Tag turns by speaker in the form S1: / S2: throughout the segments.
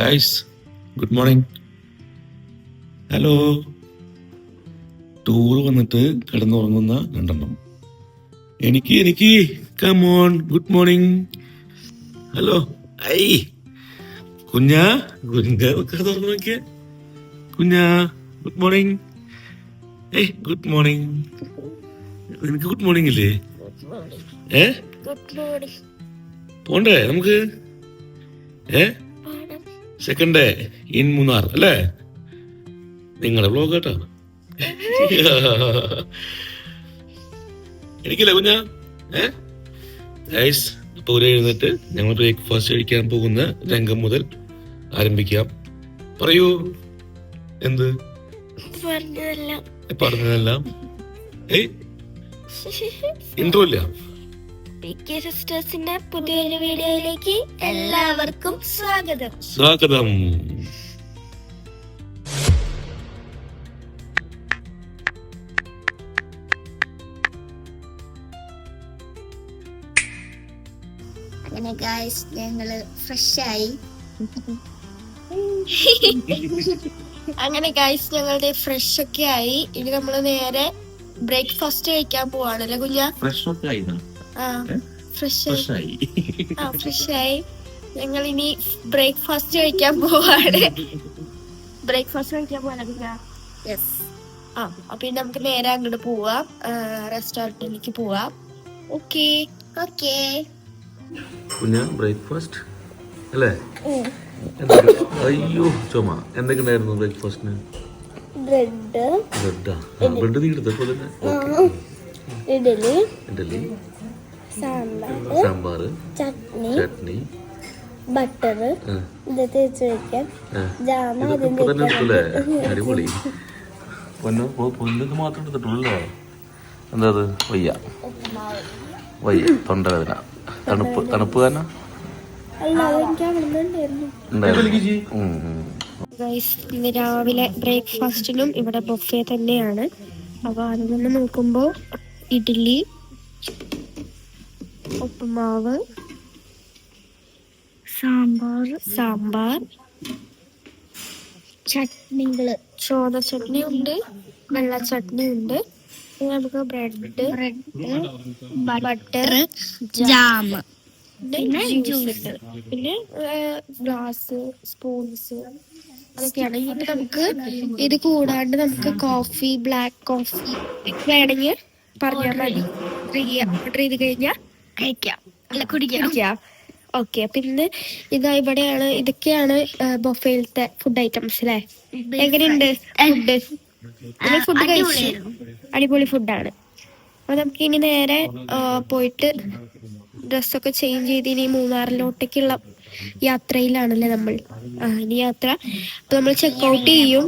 S1: Guys good morning hello tour വന്നിട്ട് കിടന്നുറങ്ങുന്ന രണ്ടെണ്ണം. എനിക്ക് എനിക്ക് come on good morning hello I കുഞ്ഞാ കുഞ്ഞ തുറന്നു നോക്കിയ കുഞ്ഞാ ഗുഡ് മോർണിംഗ് ഏയ് ഗുഡ് മോർണിംഗ് നിനക്ക് ഗുഡ് മോർണിംഗ് ഇല്ലേ? ഏ? പോണ്ടേ നമുക്ക്? ഏ? സെക്കൻഡ് ഡേ ഇൻ മൂന്നാർ അല്ലേ? നിങ്ങളുടെ ബ്ലോഗ് കേട്ടാണ്. എനിക്കില്ല കുഞ്ഞ? ഏസ് ഒരു എഴുന്നേറ്റ് ഞങ്ങൾ ബ്രേക്ക്ഫാസ്റ്റ് കഴിക്കാൻ പോകുന്ന രംഗം മുതൽ ആരംഭിക്കാം. പറയൂ. എന്ത്?
S2: പറഞ്ഞതെല്ലാം.
S1: പറഞ്ഞതെല്ലാം. ഏയ്. ഇൻട്രോ ഇല്ല.
S2: സിസ്റ്റേഴ്സിന്റെ പുതിയൊരു വീഡിയോയിലേക്ക് എല്ലാവർക്കും സ്വാഗതം.
S1: സ്വാഗതം.
S2: അങ്ങനെ ഗായ്സ് ഞങ്ങൾ ഫ്രഷായി അങ്ങനെ ഗായ്സ് ഞങ്ങളുടെ ഫ്രഷ് ഒക്കെ ആയി. ഇനി നമ്മൾ നേരെ ബ്രേക്ക്ഫാസ്റ്റ് കഴിക്കാൻ പോവാണല്ലേ കുഞ്ഞ?
S1: ഫ്രഷ് ഒക്കെ ആയി.
S2: ആ ഫ്രഷ്
S1: ഫ്രഷ് ആയി.
S2: ആ ഫ്രഷ് ആയി ഞങ്ങൾ ഇനി ബ്രേക്ക്ഫാസ്റ്റ് കഴിക്കാൻ പോവാണ്. ബ്രേക്ക്ഫാസ്റ്റ് കഴിക്കാൻ പോവാണ് കുഞ്ഞ യെസ് ആ അപ്പൊ ഇനി നമുക്ക് നേരെ അങ്ങോട്ട് പോവാം. റെസ്റ്റോറന്റിലേക്ക് പോവാം. ഓക്കെ. ഓക്കേ.
S1: കുഞ്ഞ ബ്രേക്ക്ഫാസ്റ്റ്? അല്ലേ? അയ്യോ ചുമ. എന്തൊക്കെ ഉണ്ടായിരുന്നു ബ്രേക്ക്ഫാസ്റ്റിന്?
S2: ബ്രെഡ്.
S1: ബ്രെഡ്? ബ്രെഡ് നീ എടുത്തപ്പോ തന്നെ.
S2: ഇഡലി.
S1: ഇഡലി.
S2: സാമ്പാർ ചട്നി
S1: ചട്നി.
S2: ബട്ടർ ഇത് തേച്ച് വെക്കാൻ. ജാമ
S1: അടിപൊളി. പൊന്നു മാത്രം എടുത്തിട്ടുള്ളൂ എന്താ അത്? വയ്യ. വയ്യ. തൊണ്ടവേദന. തണുപ്പ് തണുപ്പ് കാരണം
S2: ഇന്ന് രാവിലെ ബ്രേക്ക്ഫാസ്റ്റിനും ഇവിടെ ബൊഫെ തന്നെയാണ്. അപ്പൊ അതിൽ നിന്ന് നോക്കുമ്പോ ഇഡ്ഡലി ഉപ്പുമാവ് സാമ്പാർ സാമ്പാർ ചട്നികൾ. ചോദ ചട്നി ഉണ്ട് വെള്ള ചട്നി ഉണ്ട് പിന്നെ നമുക്ക് ബ്രെഡ് ബ്രെഡ് ബട്ടർ ജാം പിന്നെ ജ്യൂസ് പിന്നെ ഗ്ലാസ് സ്പൂൺസ്. അതൊക്കെയാണ്. ഇനി നമുക്ക് ഇത് കൂടാണ്ട് നമുക്ക് കോഫി ബ്ലാക്ക് കോഫി വേണമെങ്കിൽ പറഞ്ഞാൽ മതി. ഓർഡർ ചെയ്ത് കഴിഞ്ഞാൽ കഴിക്കാം. അല്ല കുടിക്കാം. ഓക്കെ പിന്നെ ഇതാ ഇവിടെയാണ് ഇതൊക്കെയാണ് ബൊഫയിലത്തെ ഫുഡ് ഐറ്റംസ് അല്ലേ എങ്ങനെയുണ്ട് ഫുഡ് ഫുഡ് കഴിച്ചു അടിപൊളി ഫുഡാണ് അപ്പൊ നമുക്ക് ഇനി നേരെ പോയിട്ട് ഡ്രസ്സൊക്കെ ചേഞ്ച് ചെയ്ത് ഇനി മൂന്നാറിലോട്ടേക്കുള്ള യാത്രയിലാണല്ലേ നമ്മൾ. ഇനി യാത്ര. അപ്പൊ നമ്മൾ ചെക്ക് ഔട്ട് ചെയ്യും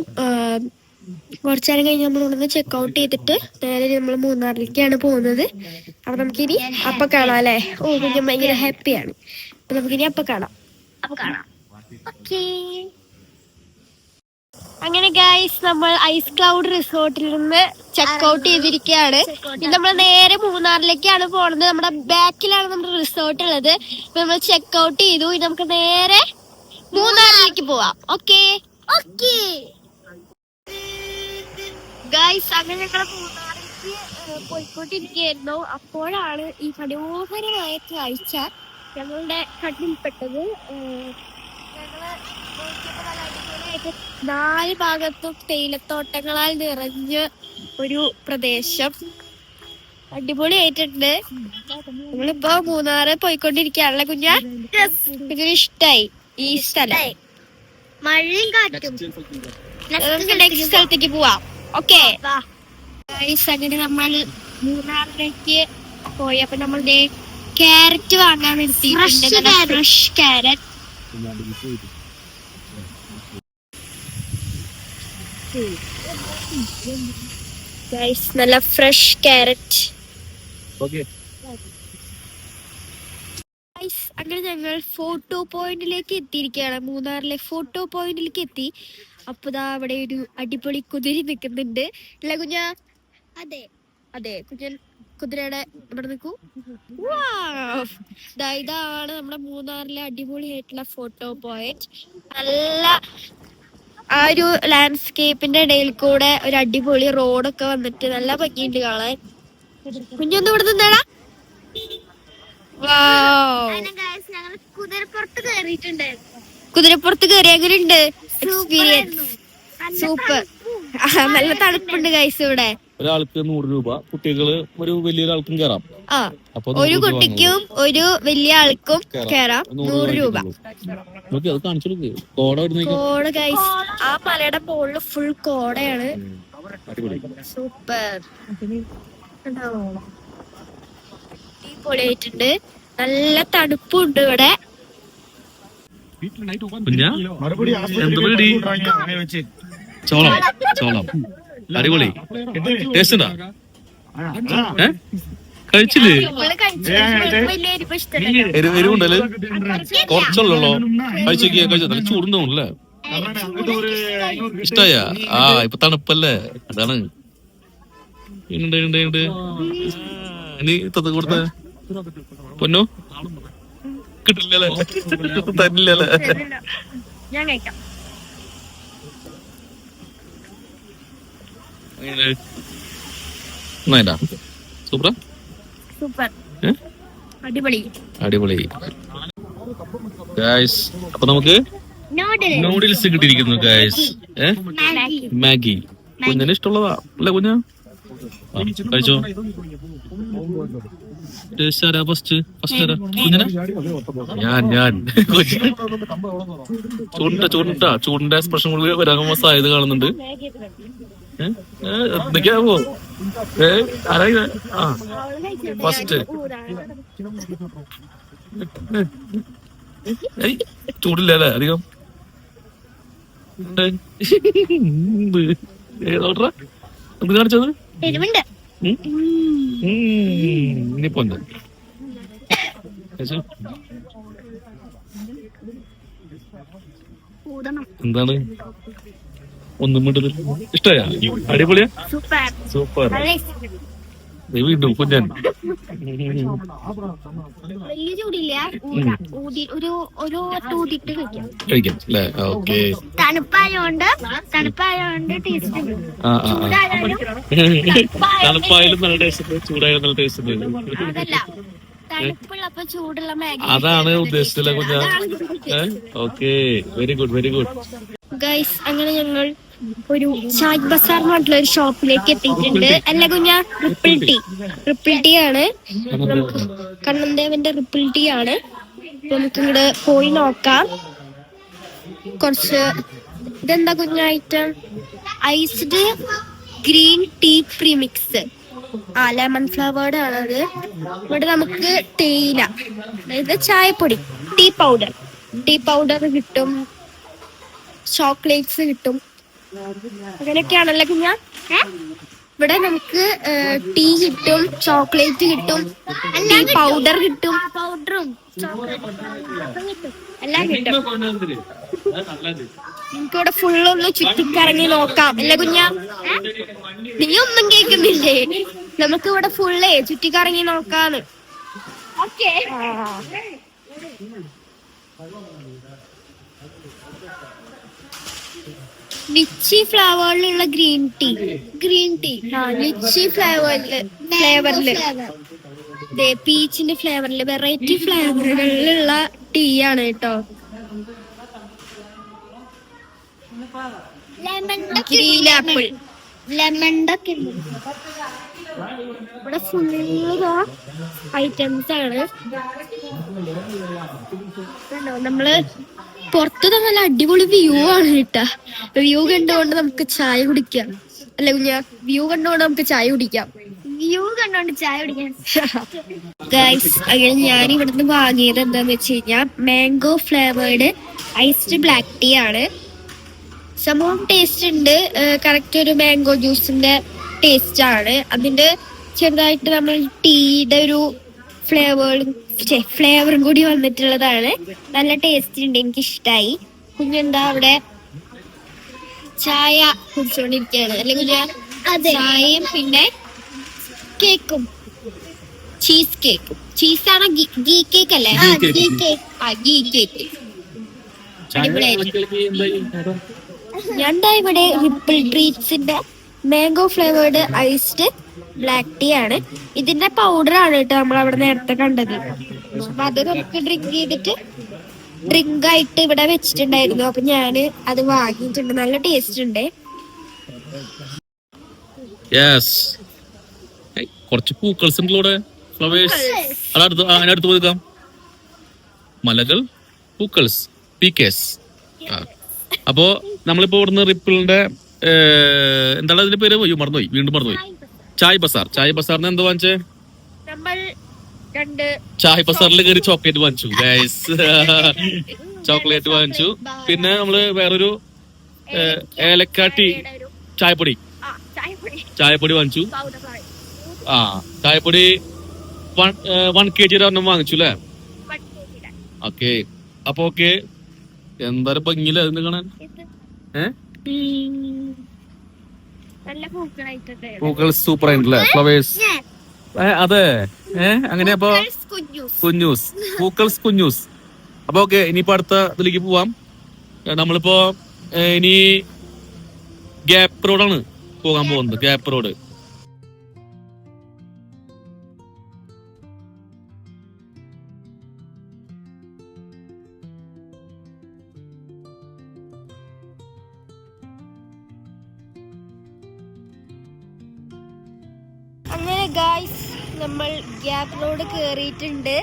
S2: കുറച്ചു നേരം കഴിഞ്ഞ് നമ്മൾ ഇവിടുന്ന് ചെക്ക് ഔട്ട് ചെയ്തിട്ട് നേരെ നമ്മൾ മൂന്നാറിലേക്കാണ് പോകുന്നത്. അപ്പൊ നമുക്കിനി അപ്പൊ കാണാം അല്ലേ? ഓ കുഞ്ഞം ഭയങ്കര ഹാപ്പിയാണ് അപ്പൊ നമുക്കിനി അപ്പൊ കാണാം. അപ്പൊ കാണാം. അങ്ങനെ ഗൈസ് നമ്മൾ ഐസ് ക്ലൗഡ് റിസോർട്ടിൽ നിന്ന് ചെക്ക് ഔട്ട് ചെയ്തിരിക്കുകയാണ്. ഇനി നമ്മൾ നേരെ മൂന്നാറിലേക്കാണ് പോണത്. നമ്മുടെ ബാക്കിലാണ് നമ്മുടെ റിസോർട്ട് ഉള്ളത്. ഇപ്പൊ നമ്മൾ ചെക്ക് ഔട്ട് ചെയ്തു. ഇനി നമുക്ക് നേരെ മൂന്നാറിലേക്ക് പോവാം. ഓക്കേ ഓക്കെ ഗൈസ് അങ്ങനെ ഞങ്ങൾ മൂന്നാറിലേക്ക് പോയിക്കൊണ്ടിരിക്കുകയായിരുന്നു. അപ്പോഴാണ് ഈ മനോഹരമായ കാഴ്ച ഞങ്ങളുടെ കണ്ണിൽപ്പെട്ടത്. നാല് ഭാഗത്തും തേയിലത്തോട്ടങ്ങളാൽ നിറഞ്ഞ ഒരു പ്രദേശം. അടിപൊളിയായിട്ടുണ്ട്. നമ്മളിപ്പോ മൂന്നാറ് പോയിക്കൊണ്ടിരിക്കുകയാണല്ലേ കുഞ്ഞാ? ഇഷ്ടായി. ഈ സ്ഥലം.
S3: മഴയും കാറ്റും.
S2: നെക്സ്റ്റ് സ്ഥലത്തേക്ക് പോവാം. ഓക്കെ. അങ്ങനെ നമ്മൾ മൂന്നാറിലേക്ക് പോയി. അപ്പൊ നമ്മൾ ക്യാരറ്റ് വാങ്ങാൻ നിർത്തിയിട്ടുണ്ട് ഫ്രഷ് ക്യാരറ്റ്. നല്ല ഫ്രഷ് ക്യാരറ്റ്. അങ്ങനെ ഞങ്ങൾ ഫോട്ടോ പോയിന്റിലേക്ക് എത്തിയിരിക്കുകയാണ്. മൂന്നാറിലെ ഫോട്ടോ പോയിന്റിലേക്ക് എത്തി. അപ്പൊ ദാ അവിടെ ഒരു അടിപൊളി കുതിരി നിൽക്കുന്നുണ്ട് അല്ലെ കുഞ്ഞ?
S3: അതെ.
S2: അതെ കുഞ്ഞൻ കുതിരയുടെ ഇവിടെ നിൽക്കൂ. ഇതാണ് നമ്മുടെ മൂന്നാറിലെ അടിപൊളി ആയിട്ടുള്ള ഫോട്ടോ പോയിന്റ് നല്ല ആ ഒരു ലാൻഡ്സ്കേപ്പിന്റെ ഇടയിൽ കൂടെ ഒരു അടിപൊളി റോഡൊക്കെ വന്നിട്ട് നല്ല ഭംഗിയുണ്ട് കാണാൻ. കുഞ്ഞൊന്നും ഇവിടെ നിന്നേടാ.
S3: വാ ഞങ്ങൾ കുതിരപ്പുറത്ത് കയറിയിട്ടുണ്ടായിരുന്നു
S2: കുതിരപ്പുറത്ത് കയറി എങ്ങനെയുണ്ട് എക്സ്പീരിയൻസ് സൂപ്പർ നല്ല തണുപ്പുണ്ട് ഗൈസ് ഇവിടെ.
S4: ഒരാൾക്ക് നൂറ് രൂപ കുട്ടികൾ ഒരു വലിയൊരാൾക്കും കയറാം
S2: ഒരു കുട്ടിക്കും ഒരു വലിയ ആൾക്കും കയറാം നൂറ് രൂപ.
S4: നോക്കി അത് കാണിച്ചു കൊടുക്ക്. കോട
S2: ഗൈസ് ആ മലയുടെ മുകളിൽ ഫുൾ കോടയാണ്. സൂപ്പർ പൊളിയായിട്ടുണ്ട് നല്ല തണുപ്പുണ്ട് ഇവിടെ.
S4: കുഞ്ഞാ? ചോളം ചോളം. അടിപൊളി. ടേസ്റ്റ് ഉണ്ടാ? ഏ? കഴിച്ചില്ലേ? എരിവുണ്ടല്ലേ? കുറച്ചുള്ളല്ലോ കഴിച്ചു നോക്കിയാ കഴിച്ചു നല്ല ചൂടുണ്ടാവുമല്ലേ ഇഷ്ടായ. ആ ഇപ്പൊ തണുപ്പല്ലേ? അതാണ്. ഉണ്ട് ഉണ്ട് ഉണ്ട് ഇനി തത്ത് കൊടുത്ത. പൊന്നോ? കിട്ടില്ലല്ലേ?
S2: ഞാൻ കഴിക്കാം. സൂപ്പർ.
S4: ഏ?
S2: അടിപൊളി.
S4: അടിപൊളി. ഗായ്സ് അപ്പൊ നമുക്ക് നൂഡിൽസ് കിട്ടിയിരിക്കുന്നു ഗായ്സ്
S3: മാഗി
S4: മാഗി കുഞ്ഞിന് ഇഷ്ടമുള്ളതാ അല്ലേ കുഞ്ഞ? കഴിച്ചോ? ടേസ്റ്റ് ആരാ ഫസ്റ്റ് ഫസ്റ്റ് ആരാ കുഞ്ഞിനെ? ഞാൻ ഞാൻ. ചൂണ്ട ചൂണ്ട ചൂടിന്റെ എക്സ്പ്രഷൻ വരാൻ സാധ്യത കാണുന്നുണ്ട്. എന്തൊക്കെയാവോ ഏ ആരാ? ആ ഫസ്റ്റ് ചൂടില്ല അല്ലേ അധികം? ഏതോട്രാ എന്ത്? കാണിച്ചത്?
S3: ഊതണം.
S4: എന്താണ്? ഒന്നും മിണ്ടത് ഇഷ്ടമായ അടിപൊളിയാ?
S2: സൂപ്പർ. നല്ല
S4: വീണ്ടും കുഞ്ഞൻ
S2: വലിയ ചൂടില്ല. ഊതാം. ഊതി ഒരു ഒരു വട്ട ഊതിട്ട് കഴിക്കാം.
S4: കഴിക്കാം അല്ലേ? ഓക്കെ.
S3: തണുപ്പായോണ്ട് തണുപ്പായോണ്ട് ടേസ്റ്റ് ഉണ്ട്.
S4: ആ ആ ആ. തണുപ്പായാലും നല്ല ടേസ്റ്റ് ഉണ്ട് ചൂടായാലും നല്ല ടേസ്റ്റ് ഉണ്ട്.
S2: അതല്ല തണുപ്പുള്ളപ്പോ ചൂടുള്ള മാഗി
S4: അതാണ് ഉദ്ദേശിച്ചില്ല കുഞ്ഞ. Okay. Very good very good
S2: guys അങ്ങനെ ഞങ്ങൾ ഒരു ഷാജ് ബസാർ എന്ന് പറഞ്ഞിട്ടുള്ള ഒരു ഷോപ്പിലേക്ക് എത്തിയിട്ടുണ്ട്. അല്ല കുഞ്ഞ റിപ്പിൾ ടീ. റിപ്പിൾ ടീ ആണ്. നമുക്ക് കണ്ണൻദേവന്റെ റിപ്പിൾ ടീ ആണ്. നമുക്ക് ഇങ്ങോട്ട് പോയി നോക്കാം. കുറച്ച് ഇതെന്താ കുഞ്ഞ item iced green tea premix ആ ലെമൺ ഫ്ലവേർഡ് ആണത്. ഇവിടെ നമുക്ക് തേയില അതായത് ചായപ്പൊടി ടീ പൗഡർ. ടീ പൗഡർ കിട്ടും. ചോക്ലേറ്റ്സ് കിട്ടും. അങ്ങനെയൊക്കെയാണല്ലോ കുഞ്ഞ? ഇവിടെ നമുക്ക് ടീ കിട്ടും ചോക്ലേറ്റ് കിട്ടും ടീ പൗഡർ കിട്ടും. പൗഡറും എല്ലാം കിട്ടും. നമുക്ക് ഇവിടെ ഫുള്ളൊന്ന് ചുറ്റിക്കറങ്ങി നോക്കാം. അല്ലേ കുഞ്ഞ? നീ ഒന്നും കേൾക്കുന്നില്ലേ? നമുക്ക് ഇവിടെ ഫുള്ളേ ചുറ്റിക്കറങ്ങി നോക്കാന്ന്. ഓക്കെ. ലിച്ചി ഫ്ലേവറിലുള്ള ഗ്രീൻ ടീ. Green tea. ആ ലിച്ചി ഫ്ലേവറിൽ ഫ്ലേവറിൽ. പീച്ചിന്റെ ഫ്ലേവറിൽ വെറൈറ്റി ഫ്ലേവറുകളിലുള്ള ടീ ആണ് കേട്ടോ. Green apple.
S3: ലെമണിന്റെ ഒക്കെ
S2: ഇവിടെ ഫുള്ള് ഐറ്റംസ് ആണ് നമ്മൾ പുറത്ത് നല്ല അടിപൊളി വ്യൂ ആണ് കേട്ടാ. വ്യൂ കണ്ടുകൊണ്ട് നമുക്ക് ചായ കുടിക്കാം. അല്ല കുഞ്ഞാ വ്യൂ കണ്ടുകൊണ്ട് നമുക്ക് ചായ കുടിക്കാം.
S3: വ്യൂ കണ്ടോണ്ട് ചായ കുടിക്കാം.
S2: ഗൈസ് അങ്ങനെ ഞാൻ ഇവിടുന്ന് വാങ്ങിയത് എന്താന്ന് വെച്ച് കഴിഞ്ഞാൽ mango flavoured iced black tea ആണ്. സംഭവം ടേസ്റ്റ് ഉണ്ട്. കറക്റ്റ് ഒരു മാംഗോ ജ്യൂസിന്റെ ടേസ്റ്റ് ആണ്. അതിന്റെ ചെറുതായിട്ട് നമ്മൾ ടീയുടെ ഒരു ഫ്ലേവേറും ഫ്ലേവറും കൂടി വന്നിട്ടുള്ളതാണ്. നല്ല ടേസ്റ്റ് ഉണ്ട് എനിക്ക് ഇഷ്ടമായി കുഞ്ഞെന്താ അവിടെ? ചായ കുടിച്ചോണ്ടിരിക്കുകയാണ് അല്ലെങ്കിൽ ചായയും പിന്നെ കേക്കും ചീസ് കേക്ക് ചീസാണോ ഗീ കേക്ക് അല്ലേ? ആ ഗീ കേക്ക് ഞാൻ ഇവിടെ റിപ്പിൾ ട്രീറ്റ്സിന്റെ mango flavoured iced black tea ആണ്. ഇതിന്റെ പൗഡർ ആണ് കേട്ടോ നമ്മൾ അവിടെ നേരത്തെ കണ്ടത്. അപ്പൊ അത് നമുക്ക് ഡ്രിങ്ക് ചെയ്തിട്ട് ഡ്രിങ്ക് ആയിട്ട് ഇവിടെ വെച്ചിട്ടുണ്ടായിരുന്നു. അപ്പൊ ഞാൻ അത് വാങ്ങിയിട്ടുണ്ട്. നല്ല ടേസ്റ്റ് ഉണ്ട്.
S4: കുറച്ച് പൂക്കൾസ് ഇവിടെ. ഫ്ലവേഴ്സ് അതടുത്ത് അതിനടുത്ത് പോയിക്കാം മലകൾ പൂക്കൾസ് പീക്കേസ് അപ്പോ നമ്മളിപ്പോ ഇവിടുന്ന് റിപ്പിളിന്റെ എന്താണ് അതിന്റെ പേര്? മറന്നുപോയി. വീണ്ടും മറന്നുപോയി. ചായ് ബസാർ. ചായ് ബസാറിന് എന്താ വാങ്ങിച്ചേ?
S2: നമ്മൾ രണ്ട്
S4: ചായ് ബസാറിൽ കയറി ചോക്ലേറ്റ് വാങ്ങിച്ചു. ഗൈസ് ചോക്ലേറ്റ് വാങ്ങിച്ചു. പിന്നെ നമ്മൾ വേറൊരു ഏലക്കാട്ടി ചായപ്പൊടി. ചായപ്പൊടി. വാങ്ങിച്ചു. ആ ചായപ്പൊടി വൺ കെ ജി ഒരെണ്ണം വാങ്ങിച്ചു അല്ലേ? ഓക്കെ. അപ്പൊ ഓക്കെ. എന്തായാലും ഭംഗിയില്ല അതിന് കാണാൻ ഏ? പൂക്കൾ സൂപ്പർ ആയിട്ടുള്ള ഫ്ലവേഴ്സ് അതെ. ഏ അങ്ങനെ അപ്പൊ
S2: കുഞ്ഞൂസ്.
S4: പൂക്കൾസ് കുഞ്ഞൂസ്. അപ്പൊ ഓക്കെ ഇനിയിപ്പോ അടുത്ത ഇതിലേക്ക് പോവാം. നമ്മളിപ്പോ ഇനി ഗ്യാപ്പ് റോഡാണ് പോകാൻ പോകുന്നത്. ഗ്യാപ്പ് റോഡ്
S2: നമ്മൾ ഗ്യാപ്പ് റോഡ് കേറിയിട്ടുണ്ട്.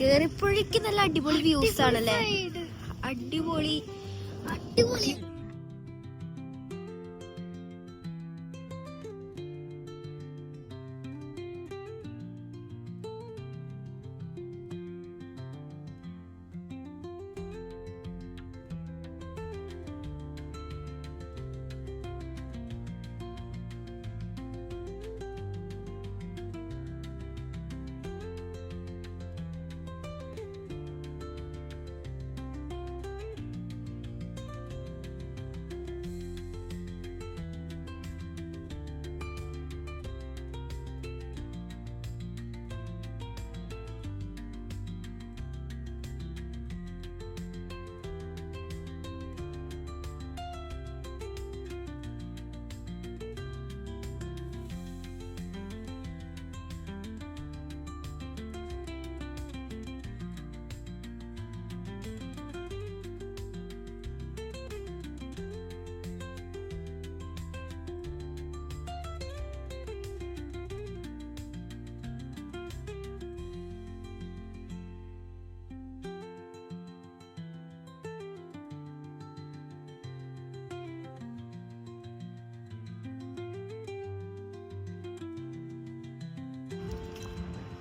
S2: കേറിപ്പോഴേക്ക് നല്ല അടിപൊളി വ്യൂസ് ആണല്ലേ? അടിപൊളി. അടിപൊളി.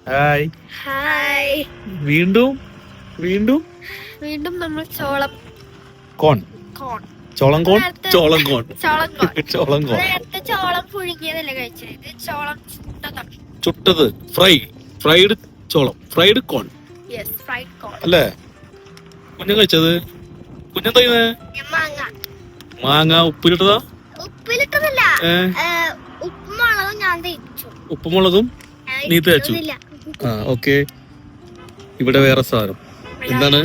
S4: ഹായ്.
S2: ഹായ്.
S4: വീണ്ടും വീണ്ടും?
S2: വീണ്ടും നമ്മൾ ചോളം.
S4: കോൺ.
S2: കോൺ.
S4: ചോളം കോൺ? ചോളം കോൺ.
S2: ചോളം കോൺ.
S4: ചോളം കോൺ.
S2: നേരത്തെ ചോളം പുഴുങ്ങിയതല്ലേ കഴിച്ചത്? ഇത് ചോളം ചുട്ടതാണ്
S4: ചുട്ടത്. ഫ്രൈ. ഫ്രൈഡ് ചോളം. Fried corn.
S2: Yes fried corn.
S4: അല്ലേ? കുഞ്ഞു കഴിച്ചത്? കുഞ്ഞെന്താ തൈന്ന്
S3: മാങ്ങ.
S4: മാങ്ങ ഉപ്പിലിട്ടതാ?
S3: ഉപ്പിലിട്ടതല്ല ഉപ്പുമുളകും ഞാൻ തേച്ചു.
S4: ഉപ്പുമുളകും നീ തേച്ചു. ആ ഓക്കെ. ഇവിടെ വേറെ സാധനം. എന്താണ്?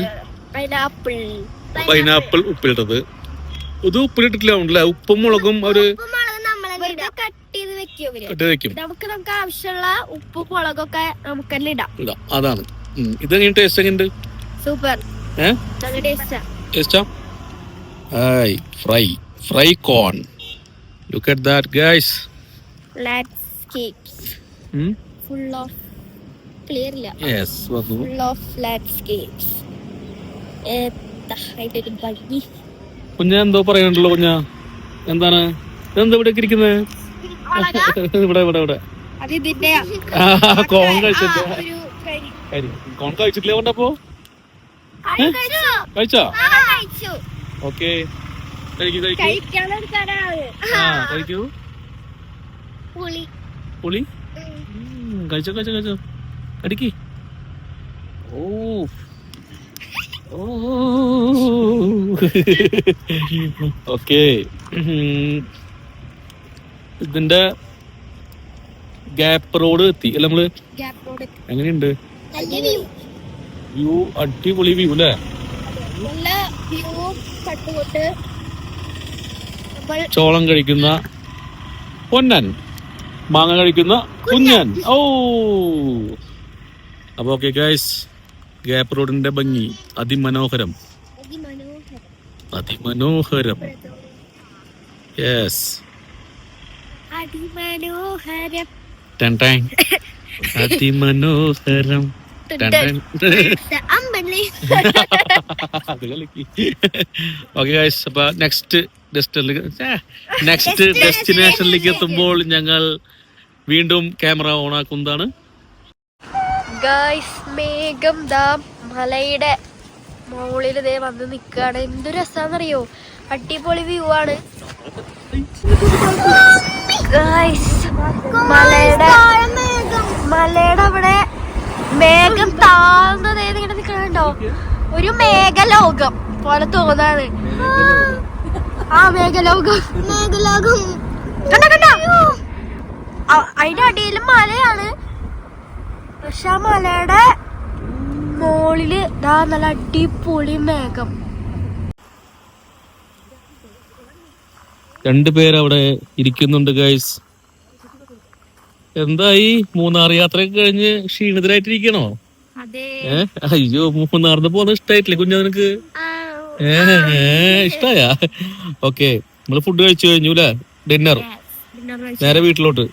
S2: പൈനാപ്പിൾ.
S4: പൈനാപ്പിൾ ഉപ്പിലിട്ടത്. ഇത് ഉപ്പിലിട്ടിട്ടില്ല ഉണ്ടല്ലേ ഉപ്പും മുളകും
S2: നമുക്ക് നമുക്ക് ആവശ്യമുള്ള ഉപ്പ് മുളകൊക്കെ നമുക്ക് ഇടാം.
S4: ഇതാ, അതാണ്. ഇത് എങ്ങനെ ടേസ്റ്റ് എങ്ങനെ
S2: സൂപ്പർ. ടേസ്റ്റാ
S4: fry. Fry corn. Look at that guys
S2: landscapes full of clear ഇല്ല
S4: യെസ് വന്നു
S2: ഫുൾ ഓഫ് ലാൻഡ്സ്കേപ്സ് അതിന്റെ ഒരു ഭംഗി
S4: കുഞ്ഞ എന്തോ പറയണ്ടല്ലോ കുഞ്ഞ. എന്താണ്? എന്താ ഇവിടെ ഇരിക്കുന്നത് ഇവിടെ ഇവിടെ കോൺ കഴിച്ചിട്ടില്ല കൊണ്ടപ്പോ
S3: കഴിച്ചു?
S4: ഓക്കെ. കഴിക്കൂ
S3: പുളി.
S4: പുളി? കഴിച്ചോ കഴിച്ചോ കഴിച്ചോ. കടിക്ക് ഓ. ഓ. ഓക്കെ. ഇതിന്റെ ഗ്യാപ്പ് റോഡ് എത്തി. അല്ല
S2: നമ്മൾ
S4: എങ്ങനെയുണ്ട്?
S3: നല്ല വ്യൂ
S4: അടിപൊളി വ്യൂ അല്ലേ? ചോളം കഴിക്കുന്ന പൊന്നൻ. മാങ്ങ കഴിക്കുന്ന കുഞ്ഞൻ. ഓ. അപ്പൊ ഓക്കെ ഗൈസ് ഗ്യാപ്പ് റോഡിന്റെ ഭംഗി. അതിമനോഹരം.
S2: അതിമനോഹരം.
S4: യെസ്
S2: അതിമനോഹരം.
S4: അതിമനോഹരം. ഓക്കെ ഗൈസ് അപ്പൊ നെക്സ്റ്റ് ഡെസ്റ്റിനേഷനിലേക്ക് എത്തുമ്പോൾ ഞങ്ങൾ വീണ്ടും ക്യാമറ ഓൺ ആക്കുന്നതാണ്.
S2: ഗായ്സ് മേഘം ദാ മലയുടെ മുകളിൽ ദേ വന്ന് നിൽക്കുകയാണ് എന്ത് രസാന്നറിയോ? അടിപൊളി വ്യൂ ആണ്. ഗായ്സ് മലയുടെ മലയുടെ അവിടെ മേഘം താഴ്ന്നത് ഇങ്ങനെ നിൽക്കണുണ്ടോ ഒരു മേഘലോകം പോലെ തോന്നാണ്. ആ മേഘലോകം. മേഘലോകം. കണ്ട കണ്ട? അതിന്റെ അടിയിൽ മലയാണ്. മലയുടെ മോളിൽ ദാ നല്ല അടിപൊളി മേഘം.
S4: രണ്ടുപേർ അവിടെ ഇരിക്കുന്നുണ്ട് ഗൈസ് എന്തായി? മൂന്നാർ യാത്രയൊക്കെ കഴിഞ്ഞ് ക്ഷീണിതരായിട്ടിരിക്കണോ? അയ്യോ മൂന്നാറിന് പോകുന്ന ഇഷ്ടായിട്ടില്ലേ കുഞ്ഞു നിനക്ക്? ഇഷ്ടായാ? ഓക്കെ നമ്മൾ ഫുഡ് കഴിച്ചു കഴിഞ്ഞു ഡിന്നർ നേരെ വീട്ടിലോട്ട്.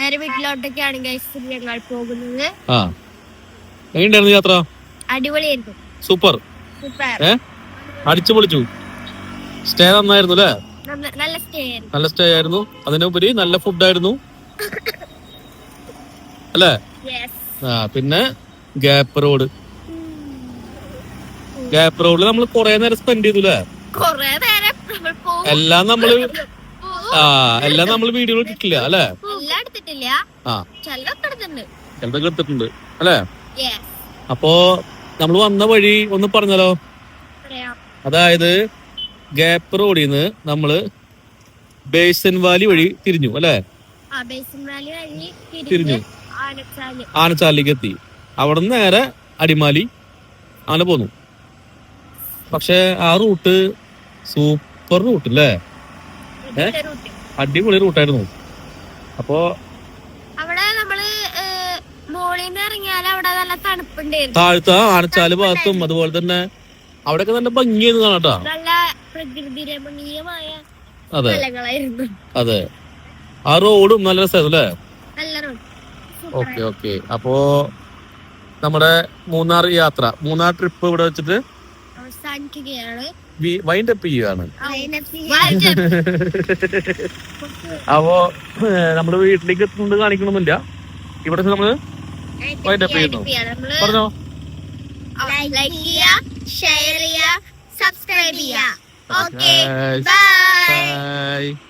S2: നേരെ വീട്ടിലോട്ടൊക്കെയാണ് ഗൈസ് ഞങ്ങൾ പോകുന്നത്.
S4: ആ. എങ്ങനെയുണ്ടായിരുന്നു യാത്ര?
S2: അടിപൊളിയായിരുന്നു.
S4: സൂപ്പർ.
S2: സൂപ്പർ.
S4: ഏ? അടിച്ചു പൊളിച്ചു സ്റ്റേ നന്നായിരുന്നു അല്ലേ?
S2: നല്ല സ്റ്റേ ആയിരുന്നു.
S4: നല്ല സ്റ്റേ ആയിരുന്നു. അതിനുപരി നല്ല ഫുഡായിരുന്നു അല്ലേ? ആ പിന്നെ ഗ്യാപ്പ് റോഡ് ഗ്യാപ്പ് റോഡിൽ നമ്മൾ കൊറേ നേരം സ്പെൻഡ് ചെയ്തു അല്ലേ എല്ലാം നമ്മൾ ആ എല്ലാം നമ്മൾ വീഡിയോ കിട്ടില്ല അല്ലേ?
S2: ചിലതൊക്കെ എടുത്തിട്ടുണ്ട്
S4: അല്ലേ? അപ്പോ നമ്മൾ വന്ന വഴി ഒന്ന്
S2: പറഞ്ഞല്ലോ.
S4: അതായത് ഗ്യാപ്പ് റോഡിൽ നിന്ന് നമ്മൾ ബേസൻ വാലി വഴി തിരിഞ്ഞു അല്ലേ? തിരിഞ്ഞു
S2: തിരിഞ്ഞ്. ആനച്ചാൽ.
S4: ആനച്ചാലിലേക്ക് എത്തി. അവിടെ നിന്ന് നേരെ അടിമാലി അങ്ങനെ പോന്നു. പക്ഷെ ആ റൂട്ട് സൂപ്പർ റൂട്ട് അല്ലേ? അടിപൊളി റൂട്ടായിരുന്നു. അപ്പോ
S2: അവിടെ നമ്മൾ മോളിൽ നിന്ന് ഇറങ്ങിയാൽ അവിടെ നല്ല തണുപ്പുണ്ടായിരുന്നു.
S4: താഴത്തെ ആനച്ചാൽ ഭാഗത്തും അതുപോലെ തന്നെ അവിടെയൊക്കെ നല്ല ഭംഗിയായിരുന്നു കാണാട്ടാ
S2: നല്ല പ്രകൃതി രമണീയമായ
S4: അതെ.
S2: സ്ഥലങ്ങളായിരുന്നു
S4: അതെ. ആ റോഡും നല്ല രസമായിരുന്നു അല്ലേ?
S2: നല്ല റോഡ്.
S4: Okay okay. അപ്പോ നമ്മുടെ മൂന്നാർ യാത്ര മൂന്നാർ ട്രിപ്പ് ഇവിടെ വെച്ചിട്ട്
S2: അവസാനിക്കുകയാണ്.
S4: വൈൻഡ് അപ്പ് ചെയ്യുകയാണ് നമ്മുടെ വീട്ടിലേക്ക് എത്തുന്നത് കാണിക്കണമെന്നില്ല. ഇവിടെ നമ്മൾ Up ചെയ്യുന്നു. പറഞ്ഞോ?
S2: ലൈക്ക് ചെയ്യുക ഷെയർ ചെയ്യുക സബ്സ്ക്രൈബ് ചെയ്യുക ഓക്കെ ബൈ
S4: bye.